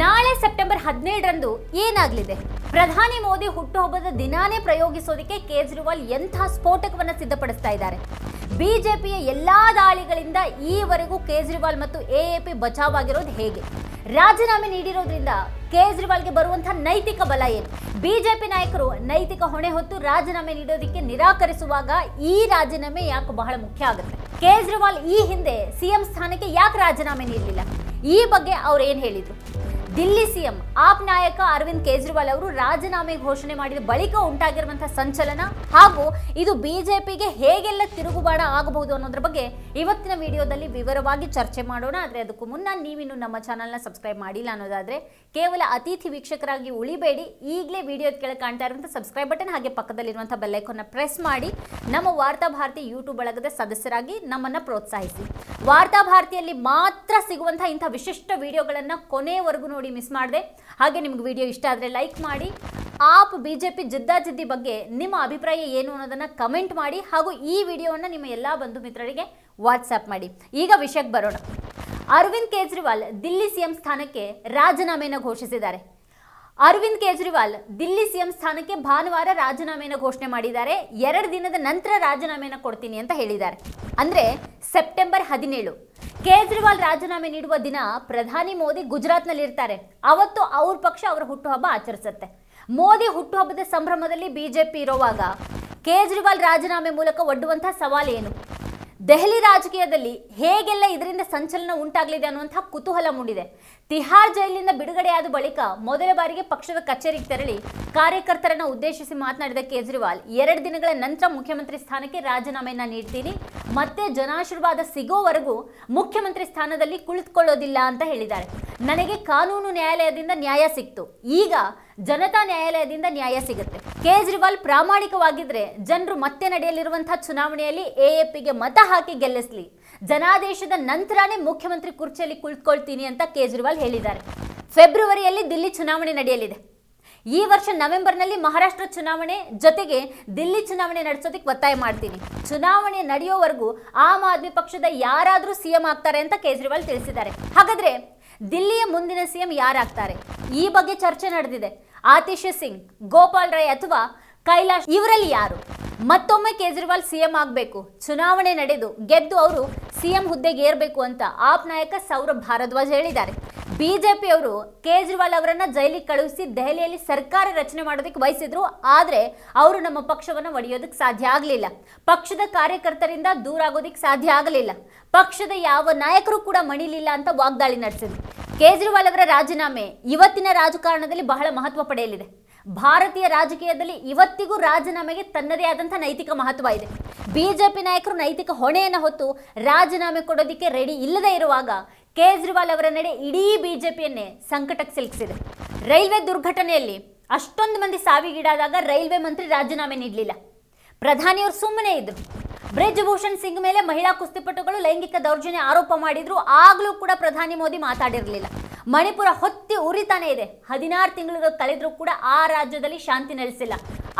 ನಾಳೆ ಸೆಪ್ಟೆಂಬರ್ ಹದಿನೇಳರಂದು ಏನಾಗಲಿದೆ? ಪ್ರಧಾನಿ ಮೋದಿ ಹುಟ್ಟುಹಬ್ಬದ ದಿನಾನೇ ಪ್ರಯೋಗಿಸೋದಕ್ಕೆ ಕೇಜ್ರಿವಾಲ್ ಎಂಥ ಸ್ಫೋಟಕವನ್ನು ಸಿದ್ಧಪಡಿಸ್ತಾ ಇದ್ದಾರೆ? ಬಿಜೆಪಿಯ ಎಲ್ಲ ದಾಳಿಗಳಿಂದ ಈವರೆಗೂ ಕೇಜ್ರಿವಾಲ್ ಮತ್ತು ಎಎಪಿ ಬಚಾವ್ ಆಗಿರೋದು ಹೇಗೆ? ರಾಜೀನಾಮೆ ನೀಡಿರೋದ್ರಿಂದ ಕೇಜ್ರಿವಾಲ್ಗೆ ಬರುವಂತಹ ನೈತಿಕ ಬಲ ಏನು? ಬಿಜೆಪಿ ನಾಯಕರು ನೈತಿಕ ಹೊಣೆ ಹೊತ್ತು ರಾಜೀನಾಮೆ ನೀಡೋದಕ್ಕೆ ನಿರಾಕರಿಸುವಾಗ ಈ ರಾಜೀನಾಮೆ ಯಾಕೆ ಬಹಳ ಮುಖ್ಯ ಆಗುತ್ತೆ? ಕೇಜ್ರಿವಾಲ್ ಈ ಹಿಂದೆ ಸಿಎಂ ಸ್ಥಾನಕ್ಕೆ ಯಾಕೆ ರಾಜೀನಾಮೆ ನೀಡಲಿಲ್ಲ? ಈ ಬಗ್ಗೆ ಅವ್ರು ಏನು ಹೇಳಿದ್ರು? ದಿಲ್ಲಿ ಸಿಎಂ ಆಪ್ ನಾಯಕ ಅರವಿಂದ್ ಕೇಜ್ರಿವಾಲ್ ಅವರು ರಾಜೀನಾಮೆ ಘೋಷಣೆ ಮಾಡಿದ ಬಳಿಕ ಉಂಟಾಗಿರುವಂತಹ ಸಂಚಲನ ಹಾಗೂ ಇದು ಬಿಜೆಪಿಗೆ ಹೇಗೆಲ್ಲ ತಿರುಗುಬಾಡ ಆಗಬಹುದು ಅನ್ನೋದ್ರ ಬಗ್ಗೆ ಇವತ್ತಿನ ವಿಡಿಯೋದಲ್ಲಿ ವಿವರವಾಗಿ ಚರ್ಚೆ ಮಾಡೋಣ. ಆದರೆ ಅದಕ್ಕೂ ಮುನ್ನ ನೀವಿನ್ನು ನಮ್ಮ ಚಾನಲ್ನ ಸಬ್ಸ್ಕ್ರೈಬ್ ಮಾಡಿಲ್ಲ ಅನ್ನೋದಾದ್ರೆ ಕೇವಲ ಅತಿಥಿ ವೀಕ್ಷಕರಾಗಿ ಉಳಿಬೇಡಿ. ಈಗಲೇ ವಿಡಿಯೋ ಕೆಳಗೆ ಕಾಣ್ತಾ ಇರುವಂಥ ಸಬ್ಸ್ಕ್ರೈಬ್ ಬಟನ್ ಹಾಗೆ ಪಕ್ಕದಲ್ಲಿರುವಂಥ ಬೆಲ್ಲೈಕನ್ನ ಪ್ರೆಸ್ ಮಾಡಿ. ನಮ್ಮ ವಾರ್ತಾ ಭಾರತಿ ಯೂಟ್ಯೂಬ್ ಬಳಗದ ಸದಸ್ಯರಾಗಿ ನಮ್ಮನ್ನ ಪ್ರೋತ್ಸಾಹಿಸಿ. ವಾರ್ತಾ ಭಾರತಿಯಲ್ಲಿ ಮಾತ್ರ ಸಿಗುವಂತಹ ಇಂಥ ವಿಶಿಷ್ಟ ವಿಡಿಯೋಗಳನ್ನು ಕೊನೆವರೆಗೂ ನೋಡಿ. ಮಿಸ್ ಮಾಡಿದೆ. ಹಾಗೆ ನಿಮ್ಗೆ ವಿಡಿಯೋ ಇಷ್ಟ ಆದರೆ ಲೈಕ್ ಮಾಡಿ. ಆಪ್ ಬಿ ಜೆ ಪಿ ಜಿದ್ದಾಜಿದ್ದಿ ಬಗ್ಗೆ ನಿಮ್ಮ ಅಭಿಪ್ರಾಯ ಏನು ಅನ್ನೋದನ್ನು ಕಮೆಂಟ್ ಮಾಡಿ. ಹಾಗೂ ಈ ವಿಡಿಯೋವನ್ನು ನಿಮ್ಮ ಎಲ್ಲ ಬಂಧು ಮಿತ್ರರಿಗೆ ವಾಟ್ಸ್ಆ್ಯಪ್ ಮಾಡಿ. ಈಗ ವಿಷಯಕ್ಕೆ ಬರೋಣ. ಅರವಿಂದ್ ಕೇಜ್ರಿವಾಲ್ ದಿಲ್ಲಿ ಸಿಎಂ ಸ್ಥಾನಕ್ಕೆ ರಾಜೀನಾಮೆಯನ್ನು ಘೋಷಿಸಿದ್ದಾರೆ. ಅರವಿಂದ್ ಕೇಜ್ರಿವಾಲ್ ದಿಲ್ಲಿ ಸಿಎಂ ಸ್ಥಾನಕ್ಕೆ ಭಾನುವಾರ ರಾಜೀನಾಮೆಯನ್ನು ಘೋಷಣೆ ಮಾಡಿದ್ದಾರೆ. ಎರಡು ದಿನದ ನಂತರ ರಾಜೀನಾಮೆಯನ್ನು ಕೊಡ್ತೀನಿ ಅಂತ ಹೇಳಿದ್ದಾರೆ. ಅಂದ್ರೆ ಸೆಪ್ಟೆಂಬರ್ ಹದಿನೇಳು. ಕೇಜ್ರಿವಾಲ್ ರಾಜೀನಾಮೆ ನೀಡುವ ದಿನ ಪ್ರಧಾನಿ ಮೋದಿ ಗುಜರಾತ್ನಲ್ಲಿ ಇರ್ತಾರೆ. ಅವತ್ತು ಅವ್ರ ಪಕ್ಷ ಅವರ ಹುಟ್ಟುಹಬ್ಬ ಆಚರಿಸುತ್ತೆ. ಮೋದಿ ಹುಟ್ಟುಹಬ್ಬದ ಸಂಭ್ರಮದಲ್ಲಿ ಬಿಜೆಪಿ ಇರುವಾಗ ಕೇಜ್ರಿವಾಲ್ ರಾಜೀನಾಮೆ ಮೂಲಕ ಒಡ್ಡುವಂತಹ ಸವಾಲು ಏನು? ದೆಹಲಿ ರಾಜಕೀಯದಲ್ಲಿ ಹೇಗೆಲ್ಲ ಇದರಿಂದ ಸಂಚಲನ ಉಂಟಾಗಲಿದೆ ಅನ್ನುವಂಥ ಕುತೂಹಲ ಮೂಡಿದೆ. ತಿಹಾರ್ ಜೈಲಿನಿಂದ ಬಿಡುಗಡೆಯಾದ ಬಳಿಕ ಮೊದಲ ಬಾರಿಗೆ ಪಕ್ಷದ ಕಚೇರಿಗೆ ತೆರಳಿ ಕಾರ್ಯಕರ್ತರನ್ನು ಉದ್ದೇಶಿಸಿ ಮಾತನಾಡಿದ ಕೇಜ್ರಿವಾಲ್, ಎರಡು ದಿನಗಳ ನಂತರ ಮುಖ್ಯಮಂತ್ರಿ ಸ್ಥಾನಕ್ಕೆ ರಾಜೀನಾಮೆಯನ್ನ ನೀಡ್ತೀನಿ, ಮತ್ತೆ ಜನಾಶೀರ್ವಾದ ಸಿಗೋವರೆಗೂ ಮುಖ್ಯಮಂತ್ರಿ ಸ್ಥಾನದಲ್ಲಿ ಕುಳಿತುಕೊಳ್ಳೋದಿಲ್ಲ ಅಂತ ಹೇಳಿದ್ದಾರೆ. ನನಗೆ ಕಾನೂನು ನ್ಯಾಯಾಲಯದಿಂದ ನ್ಯಾಯ ಸಿಕ್ತು. ಈಗ ಜನತಾ ನ್ಯಾಯಾಲಯದಿಂದ ನ್ಯಾಯ ಸಿಗುತ್ತೆ. ಕೇಜ್ರಿವಾಲ್ ಪ್ರಾಮಾಣಿಕವಾಗಿದ್ರೆ ಜನರು ಮತ್ತೆ ನಡೆಯಲಿರುವಂತಹ ಚುನಾವಣೆಯಲ್ಲಿ ಎಎಪಿಗೆ ಮತ ಹಾಕಿ ಗೆಲ್ಲಿಸಲಿ. ಜನಾದೇಶದ ನಂತರನೇ ಮುಖ್ಯಮಂತ್ರಿ ಕುರ್ಚಿಯಲ್ಲಿ ಕುಳಿತುಕೊಳ್ತೀನಿ ಅಂತ ಕೇಜ್ರಿವಾಲ್ ಹೇಳಿದ್ದಾರೆ. ಫೆಬ್ರವರಿಯಲ್ಲಿ ದಿಲ್ಲಿ ಚುನಾವಣೆ ನಡೆಯಲಿದೆ. ಈ ವರ್ಷ ನವೆಂಬರ್ನಲ್ಲಿ ಮಹಾರಾಷ್ಟ್ರ ಚುನಾವಣೆ ಜೊತೆಗೆ ದಿಲ್ಲಿ ಚುನಾವಣೆ ನಡೆಸೋದಕ್ಕೆ ಒತ್ತಾಯ ಮಾಡ್ತೀನಿ. ಚುನಾವಣೆ ನಡೆಯೋವರೆಗೂ ಆಮ್ ಆದ್ಮಿ ಪಕ್ಷದ ಯಾರಾದರೂ ಸಿಎಂ ಆಗ್ತಾರೆ ಅಂತ ಕೇಜ್ರಿವಾಲ್ ತಿಳಿಸಿದ್ದಾರೆ. ಹಾಗಾದ್ರೆ ದಿಲ್ಲಿಯ ಮುಂದಿನ ಸಿಎಂ ಯಾರಾಗ್ತಾರೆ? ಈ ಬಗ್ಗೆ ಚರ್ಚೆ ನಡೆದಿದೆ. ಆತಿಶ್ ಸಿಂಗ್, ಗೋಪಾಲ್ ರೈ ಅಥವಾ ಕೈಲಾಶ್ ಇವರಲ್ಲಿ ಯಾರು? ಮತ್ತೊಮ್ಮೆ ಕೇಜ್ರಿವಾಲ್ ಸಿಎಂ ಆಗಬೇಕು. ಚುನಾವಣೆ ನಡೆದು ಗೆದ್ದು ಅವರು ಸಿಎಂ ಹುದ್ದೆಗೆ ಏರಬೇಕು ಅಂತ ಆಪ್ ನಾಯಕ ಸೌರಭ್ ಭಾರದ್ವಾಜ್ ಹೇಳಿದ್ದಾರೆ. ಬಿಜೆಪಿಯವರು ಕೇಜ್ರಿವಾಲ್ ಅವರನ್ನ ಜೈಲಿಗೆ ಕಳುಹಿಸಿ ದೆಹಲಿಯಲ್ಲಿ ಸರ್ಕಾರ ರಚನೆ ಮಾಡೋದಕ್ಕೆ ಬಯಸಿದ್ರು, ಆದ್ರೆ ಅವರು ನಮ್ಮ ಪಕ್ಷವನ್ನು ಒಡೆಯೋದಕ್ಕೆ ಸಾಧ್ಯ ಆಗಲಿಲ್ಲ. ಪಕ್ಷದ ಕಾರ್ಯಕರ್ತರಿಂದ ದೂರ ಆಗೋದಕ್ಕೆ ಸಾಧ್ಯ ಆಗಲಿಲ್ಲ. ಪಕ್ಷದ ಯಾವ ನಾಯಕರು ಕೂಡ ಮಣಿಲಿಲ್ಲ ಅಂತ ವಾಗ್ದಾಳಿ ನಡೆಸಿದ್ರು. ಕೇಜ್ರಿವಾಲ್ ಅವರ ರಾಜೀನಾಮೆ ಇವತ್ತಿನ ರಾಜಕಾರಣದಲ್ಲಿ ಬಹಳ ಮಹತ್ವ ಪಡೆಯಲಿದೆ. ಭಾರತೀಯ ರಾಜಕೀಯದಲ್ಲಿ ಇವತ್ತಿಗೂ ರಾಜೀನಾಮೆಗೆ ತನ್ನದೇ ಆದಂಥ ನೈತಿಕ ಮಹತ್ವ ಇದೆ. ಬಿಜೆಪಿ ನಾಯಕರು ನೈತಿಕ ಹೊಣೆಯನ್ನು ಹೊತ್ತು ರಾಜೀನಾಮೆ ಕೊಡೋದಕ್ಕೆ ರೆಡಿ ಇಲ್ಲದೆ ಇರುವಾಗ ಕೇಜ್ರಿವಾಲ್ ಅವರ ನಡೆ ಇಡೀ ಬಿಜೆಪಿಯನ್ನೇ ಸಂಕಟಕ್ಕೆ ಸಿಲುಕಿಸಿದೆ. ರೈಲ್ವೆ ದುರ್ಘಟನೆಯಲ್ಲಿ ಅಷ್ಟೊಂದು ಮಂದಿ ಸಾವಿಗೀಡಾದಾಗ ರೈಲ್ವೆ ಮಂತ್ರಿ ರಾಜೀನಾಮೆ ನೀಡಲಿಲ್ಲ. ಪ್ರಧಾನಿಯವರು ಸುಮ್ಮನೆ ಇದ್ರು. ಬ್ರಿಜ್ಭೂಷಣ್ ಸಿಂಗ್ ಮೇಲೆ ಮಹಿಳಾ ಕುಸ್ತಿಪಟುಗಳು ಲೈಂಗಿಕ ದೌರ್ಜನ್ಯ ಆರೋಪ ಮಾಡಿದ್ರು. ಆಗಲೂ ಕೂಡ ಪ್ರಧಾನಿ ಮೋದಿ ಮಾತಾಡಿರಲಿಲ್ಲ. ಮಣಿಪುರ ಹೊತ್ತಿ ಉರಿತಾನೆ ಇದೆ. ಹದಿನಾರು ತಿಂಗಳು ಕಳೆದರೂ ಕೂಡ ಆ ರಾಜ್ಯದಲ್ಲಿ ಶಾಂತಿ ನೆಲೆಸಿಲ್ಲ.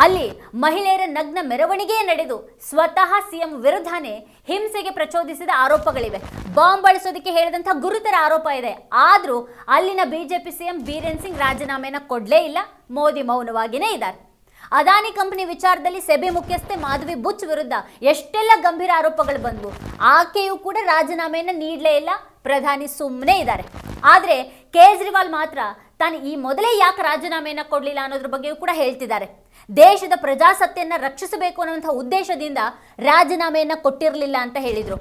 ಅಲ್ಲಿ ಮಹಿಳೆಯರ ನಗ್ನ ಮೆರವಣಿಗೆಯೇ ನಡೆದು ಸ್ವತಃ ಸಿಎಂ ವಿರುದ್ಧನೇ ಹಿಂಸೆಗೆ ಪ್ರಚೋದಿಸಿದ ಆರೋಪಗಳಿವೆ. ಬಾಂಬ್ ಬಳಸೋದಕ್ಕೆ ಹೇಳಿದಂಥ ಗುರುತರ ಆರೋಪ ಇದೆ. ಆದರೂ ಅಲ್ಲಿನ ಬಿಜೆಪಿ ಸಿಎಂ ಬೀರೇನ್ ಸಿಂಗ್ ರಾಜೀನಾಮೆಯನ್ನು ಕೊಡಲೇ ಇಲ್ಲ. ಮೋದಿ ಮೌನವಾಗಿಯೇ ಇದ್ದಾರೆ. ಅದಾನಿ ಕಂಪನಿ ವಿಚಾರದಲ್ಲಿ ಸೆಬಿ ಮುಖ್ಯಸ್ಥೆ ಮಾಧವಿ ಬುಚ್ ವಿರುದ್ಧ ಎಷ್ಟೆಲ್ಲ ಗಂಭೀರ ಆರೋಪಗಳು ಬಂದವು. ಆಕೆಯೂ ಕೂಡ ರಾಜೀನಾಮೆಯನ್ನು ನೀಡಲೇ ಇಲ್ಲ. ಪ್ರಧಾನಿ ಸುಮ್ಮನೆ ಇದ್ದಾರೆ. ಆದರೆ ಕೇಜ್ರಿವಾಲ್ ಮಾತ್ರ ತಾನು ಈ ಮೊದಲೇ ಯಾಕೆ ರಾಜೀನಾಮೆಯನ್ನು ಕೊಡಲಿಲ್ಲ ಅನ್ನೋದ್ರ ಬಗ್ಗೆಯೂ ಕೂಡ ಹೇಳ್ತಿದ್ದಾರೆ. ದೇಶದ ಪ್ರಜಾಸತ್ತೆಯನ್ನು ರಕ್ಷಿಸಬೇಕು ಅನ್ನುವಂಥ ಉದ್ದೇಶದಿಂದ ರಾಜೀನಾಮೆಯನ್ನು ಕೊಟ್ಟಿರಲಿಲ್ಲ ಅಂತ ಹೇಳಿದರು.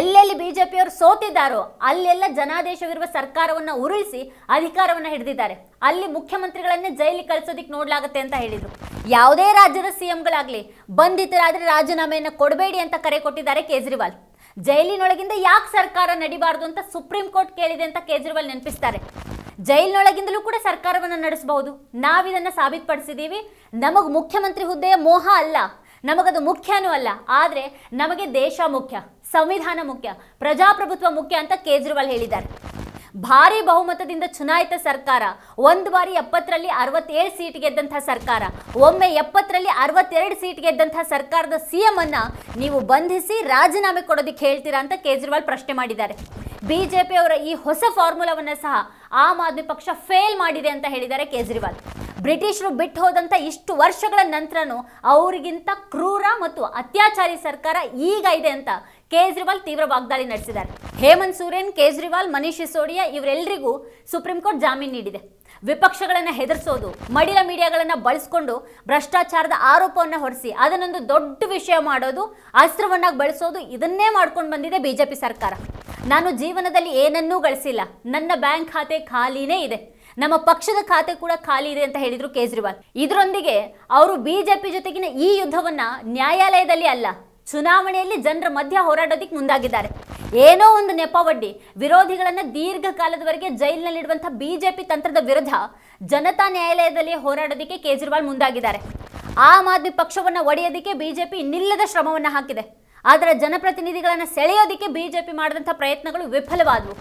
ಎಲ್ಲೆಲ್ಲಿ ಬಿ ಜೆ ಪಿಯವರು ಸೋತಿದ್ದಾರೋ ಅಲ್ಲೆಲ್ಲ ಜನಾದೇಶವಿರುವ ಸರ್ಕಾರವನ್ನು ಉರುಳಿಸಿ ಅಧಿಕಾರವನ್ನು ಹಿಡಿದಿದ್ದಾರೆ. ಅಲ್ಲಿ ಮುಖ್ಯಮಂತ್ರಿಗಳನ್ನೇ ಜೈಲಿಗೆ ಕಳಿಸೋದಿಕ್ಕೆ ನೋಡಲಾಗುತ್ತೆ ಅಂತ ಹೇಳಿದರು. ಯಾವುದೇ ರಾಜ್ಯದ ಸಿ ಎಂಗಳಾಗಲಿ ಬಂಧಿತರಾದರೆ ರಾಜೀನಾಮೆಯನ್ನು ಕೊಡಬೇಡಿ ಅಂತ ಕರೆ ಕೊಟ್ಟಿದ್ದಾರೆ ಕೇಜ್ರಿವಾಲ್. ಜೈಲಿನೊಳಗಿಂದ ಯಾಕೆ ಸರ್ಕಾರ ನಡಿಬಾರ್ದು ಅಂತ ಸುಪ್ರೀಂ ಕೋರ್ಟ್ ಕೇಳಿದೆ ಅಂತ ಕೇಜ್ರಿವಾಲ್ ನೆನಪಿಸ್ತಾರೆ. ಜೈಲಿನೊಳಗಿಂದಲೂ ಕೂಡ ಸರ್ಕಾರವನ್ನು ನಡೆಸಬಹುದು. ನಾವಿದನ್ನು ಸಾಬೀತುಪಡಿಸಿದ್ದೀವಿ ನಮಗೆ ಮುಖ್ಯಮಂತ್ರಿ ಹುದ್ದೆಯ ಮೋಹ ಅಲ್ಲ. ನಮಗದು ಮುಖ್ಯನೂ ಅಲ್ಲ. ಆದರೆ ನಮಗೆ ದೇಶ ಮುಖ್ಯ, ಸಂವಿಧಾನ ಮುಖ್ಯ, ಪ್ರಜಾಪ್ರಭುತ್ವ ಮುಖ್ಯ ಅಂತ ಕೇಜ್ರಿವಾಲ್ ಹೇಳಿದ್ದಾರೆ. ಭಾರಿ ಬಹುಮತದಿಂದ ಚುನಾಯಿತ ಸರ್ಕಾರ. ಒಂದು ಬಾರಿ ಎಪ್ಪತ್ತರಲ್ಲಿ ಅರವತ್ತೇಳು ಸೀಟ್ ಗೆದ್ದಂಥ ಸರ್ಕಾರ. ಒಮ್ಮೆ ಎಪ್ಪತ್ತರಲ್ಲಿ ಅರವತ್ತೆರಡು ಸೀಟ್ ಗೆದ್ದಂಥ ಸರ್ಕಾರದ ಸಿಎಂ ಅನ್ನ ನೀವು ಬಂಧಿಸಿ ರಾಜೀನಾಮೆ ಕೊಡೋದಕ್ಕೆ ಹೇಳ್ತೀರಾ ಅಂತ ಕೇಜ್ರಿವಾಲ್ ಪ್ರಶ್ನೆ ಮಾಡಿದ್ದಾರೆ. ಬಿಜೆಪಿ ಅವರ ಈ ಹೊಸ ಫಾರ್ಮುಲಾವನ್ನು ಸಹ ಆಮ್ ಆದ್ಮಿ ಪಕ್ಷ ಫೇಲ್ ಮಾಡಿದೆ ಅಂತ ಹೇಳಿದ್ದಾರೆ ಕೇಜ್ರಿವಾಲ್. ಬ್ರಿಟಿಷರು ಬಿಟ್ಟು ಹೋದಂಥ ಇಷ್ಟು ವರ್ಷಗಳ ನಂತರನೂ ಅವರಿಗಿಂತ ಕ್ರೂರ ಮತ್ತು ಅತ್ಯಾಚಾರಿ ಸರ್ಕಾರ ಈಗ ಇದೆ ಅಂತ ಕೇಜ್ರಿವಾಲ್ ತೀವ್ರ ವಾಗ್ದಾಳಿ ನಡೆಸಿದ್ದಾರೆ. ಹೇಮಂತ್ ಸೂರ್ಯನ್, ಕೇಜ್ರಿವಾಲ್, ಮನೀಶ್ ಸಿಸೋಡಿಯಾ ಇವರೆಲ್ಲರಿಗೂ ಸುಪ್ರೀಂ ಕೋರ್ಟ್ ಜಾಮೀನು ನೀಡಿದೆ. ವಿಪಕ್ಷಗಳನ್ನ ಹೆದರಿಸೋದು, ಮಡಿಲ ಮೀಡಿಯಾಗಳನ್ನ ಬಳಸ್ಕೊಂಡು ಭ್ರಷ್ಟಾಚಾರದ ಆರೋಪವನ್ನು ಹೊರಿಸಿ ಅದನ್ನೊಂದು ದೊಡ್ಡ ವಿಷಯ ಮಾಡೋದು, ಅಸ್ತ್ರವನ್ನಾಗಿ ಬಳಸೋದು ಇದನ್ನೇ ಮಾಡ್ಕೊಂಡು ಬಂದಿದೆ ಬಿಜೆಪಿ ಸರ್ಕಾರ. ನಾನು ಜೀವನದಲ್ಲಿ ಏನನ್ನೂ ಗಳಿಸಿಲ್ಲ. ನನ್ನ ಬ್ಯಾಂಕ್ ಖಾತೆ ಖಾಲಿನೇ ಇದೆ. ನಮ್ಮ ಪಕ್ಷದ ಖಾತೆ ಕೂಡ ಖಾಲಿ ಇದೆ ಅಂತ ಹೇಳಿದರು ಕೇಜ್ರಿವಾಲ್. ಇದರೊಂದಿಗೆ ಅವರು ಬಿಜೆಪಿ ಜೊತೆಗಿನ ಈ ಯುದ್ಧವನ್ನ ನ್ಯಾಯಾಲಯದಲ್ಲಿ ಅಲ್ಲ ಚುನಾವಣೆಯಲ್ಲಿ ಜನರ ಮಧ್ಯ ಹೋರಾಡೋದಕ್ಕೆ ಮುಂದಾಗಿದ್ದಾರೆ. ಏನೋ ಒಂದು ನೆಪವಡ್ಡಿ ವಿರೋಧಿಗಳನ್ನ ದೀರ್ಘಕಾಲದವರೆಗೆ ಜೈಲಿನಲ್ಲಿಡುವಂಥ ಬಿಜೆಪಿ ತಂತ್ರದ ವಿರುದ್ಧ ಜನತಾ ನ್ಯಾಯಾಲಯದಲ್ಲಿ ಹೋರಾಡೋದಕ್ಕೆ ಕೇಜ್ರಿವಾಲ್ ಮುಂದಾಗಿದ್ದಾರೆ. ಆಮ್ ಆದ್ಮಿ ಪಕ್ಷವನ್ನ ಒಡೆಯೋದಿಕ್ಕೆ ಬಿಜೆಪಿ ನಿಲ್ಲದ ಶ್ರಮವನ್ನ ಹಾಕಿದೆ. ಆದರೆ ಜನಪ್ರತಿನಿಧಿಗಳನ್ನ ಸೆಳೆಯೋದಿಕ್ಕೆ ಬಿಜೆಪಿ ಮಾಡಿದಂಥ ಪ್ರಯತ್ನಗಳು ವಿಫಲವಾದವು.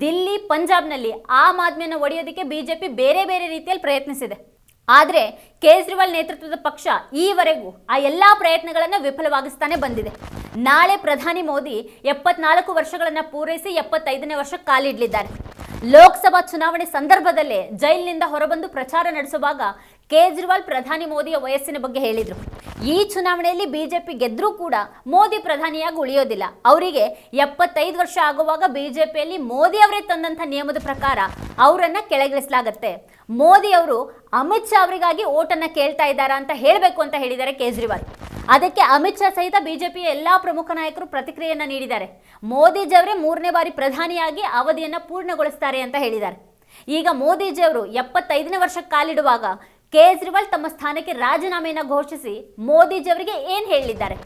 ದಿಲ್ಲಿ, ಪಂಜಾಬ್ನಲ್ಲಿ ಆಮ್ ಆದ್ಮಿಯನ್ನು ಒಡೆಯೋದಿಕ್ಕೆ ಬಿಜೆಪಿ ಬೇರೆ ಬೇರೆ ರೀತಿಯಲ್ಲಿ ಪ್ರಯತ್ನಿಸಿದೆ. ಆದರೆ ಕೇಜ್ರಿವಾಲ್ ನೇತೃತ್ವದ ಪಕ್ಷ ಈವರೆಗೂ ಆ ಎಲ್ಲ ಪ್ರಯತ್ನಗಳನ್ನು ವಿಫಲವಾಗಿಸ್ತಾನೆ ಬಂದಿದೆ. ನಾಳೆ ಪ್ರಧಾನಿ ಮೋದಿ ಎಪ್ಪತ್ನಾಲ್ಕು ವರ್ಷಗಳನ್ನು ಪೂರೈಸಿ ಎಪ್ಪತ್ತೈದನೇ ವರ್ಷ ಕಾಲಿಡಲಿದ್ದಾರೆ. ಲೋಕಸಭಾ ಚುನಾವಣೆ ಸಂದರ್ಭದಲ್ಲೇ ಜೈಲಿನಿಂದ ಹೊರಬಂದು ಪ್ರಚಾರ ನಡೆಸುವಾಗ ಕೇಜ್ರಿವಾಲ್ ಪ್ರಧಾನಿ ಮೋದಿಯ ವಯಸ್ಸಿನ ಬಗ್ಗೆ ಹೇಳಿದರು. ಈ ಚುನಾವಣೆಯಲ್ಲಿ ಬಿಜೆಪಿ ಗೆದ್ರೂ ಕೂಡ ಮೋದಿ ಪ್ರಧಾನಿಯಾಗಿ ಉಳಿಯೋದಿಲ್ಲ. ಅವರಿಗೆ ಎಪ್ಪತ್ತೈದು ವರ್ಷ ಆಗುವಾಗ ಬಿಜೆಪಿಯಲ್ಲಿ ಮೋದಿ ಅವರೇ ತಂದಂಥ ನಿಯಮದ ಪ್ರಕಾರ ಅವರನ್ನು ಕೆಳಗಿಳಿಸಲಾಗತ್ತೆ. ಮೋದಿ ಅವರು ಅಮಿತ್ ಶಾ ಅವರಿಗಾಗಿ ಓಟನ್ನು ಕೇಳ್ತಾ ಇದ್ದಾರಾ ಅಂತ ಹೇಳಬೇಕು ಅಂತ ಹೇಳಿದ್ದಾರೆ ಕೇಜ್ರಿವಾಲ್. ಅದಕ್ಕೆ ಅಮಿತ್ ಶಾ ಸಹಿತ ಬಿಜೆಪಿಯ ಎಲ್ಲ ಪ್ರಮುಖ ನಾಯಕರು ಪ್ರತಿಕ್ರಿಯೆಯನ್ನು ನೀಡಿದ್ದಾರೆ. ಮೋದಿಜಿಯವರೇ ಮೂರನೇ ಬಾರಿ ಪ್ರಧಾನಿಯಾಗಿ ಅವಧಿಯನ್ನು ಪೂರ್ಣಗೊಳಿಸ್ತಾರೆ ಅಂತ ಹೇಳಿದ್ದಾರೆ. ಈಗ ಮೋದಿಜಿಯವರು ಎಪ್ಪತ್ತೈದನೇ ವರ್ಷಕ್ಕೆ ಕಾಲಿಡುವಾಗ ಕೇಜ್ರಿವಾಲ್ ತಮ್ಮ ಸ್ಥಾನಕ್ಕೆ ರಾಜೀನಾಮೆಯನ್ನು ಘೋಷಿಸಿ ಮೋದಿಜಿಯವರಿಗೆ ಏನು ಹೇಳಿದ್ದಾರೆ?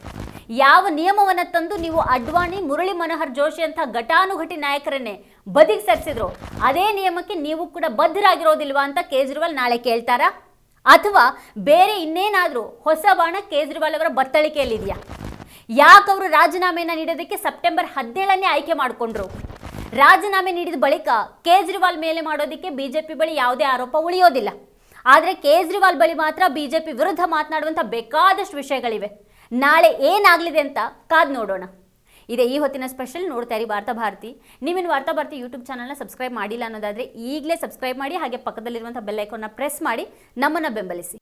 ಯಾವ ನಿಯಮವನ್ನ ತಂದು ನೀವು ಅಡ್ವಾಣಿ, ಮುರಳಿ ಮನೋಹರ್ ಜೋಶಿ ಅಂತ ಘಟಾನುಘಟಿ ನಾಯಕರನ್ನೇ ಬದಿಗೆ ಸರಿಸಿದ್ರು, ಅದೇ ನಿಯಮಕ್ಕೆ ನೀವು ಕೂಡ ಬದ್ಧರಾಗಿರೋದಿಲ್ವಾ ಅಂತ ಕೇಜ್ರಿವಾಲ್ ನಾಳೆ ಕೇಳ್ತಾರಾ? ಅಥವಾ ಬೇರೆ ಇನ್ನೇನಾದರೂ ಹೊಸ ಬಾಣ ಕೇಜ್ರಿವಾಲ್ ಅವರ ಬತ್ತಳಿಕೆಯಲ್ಲಿದೆಯಾ ಯಾಕೆ ಅವರು ರಾಜೀನಾಮೆಯನ್ನು ನೀಡೋದಕ್ಕೆ ಸೆಪ್ಟೆಂಬರ್ ಹದಿನೇಳನೇ ಆಯ್ಕೆ ಮಾಡಿಕೊಂಡ್ರು? ರಾಜೀನಾಮೆ ನೀಡಿದ ಬಳಿಕ ಕೇಜ್ರಿವಾಲ್ ಮೇಲೆ ಮಾಡೋದಕ್ಕೆ ಬಿಜೆಪಿ ಬಳಿ ಯಾವುದೇ ಆರೋಪ ಉಳಿಯೋದಿಲ್ಲ. ಆದರೆ ಕೇಜ್ರಿವಾಲ್ ಬಳಿ ಮಾತ್ರ ಬಿಜೆಪಿ ವಿರುದ್ಧ ಮಾತನಾಡುವಂಥ ಬೇಕಾದಷ್ಟು ವಿಷಯಗಳಿವೆ. ನಾಳೆ ಏನಾಗಲಿದೆ ಅಂತ ಕಾದ್ ನೋಡೋಣ. ಇದೇ ಈ ಹೊತ್ತಿನ ಸ್ಪೆಷಲ್ ನೋಡ್ತಾ ಇರಿ ವಾರ್ತಾ ಭಾರತಿ. ನೀವಿನ ವಾರ್ತಾ ಭಾರತಿ ಯೂಟ್ಯೂಬ್ ಚಾನಲ್ನ ಸಬ್ಸ್ಕ್ರೈಬ್ ಮಾಡಿಲ್ಲ ಅನ್ನೋದಾದರೆ ಈಗಲೇ ಸಬ್ಸ್ಕ್ರೈಬ್ ಮಾಡಿ ಹಾಗೆ ಪಕ್ಕದಲ್ಲಿರುವಂಥ ಬೆಲ್ಲೈಕನ್ನ ಪ್ರೆಸ್ ಮಾಡಿ ನಮ್ಮನ್ನು ಬೆಂಬಲಿಸಿ.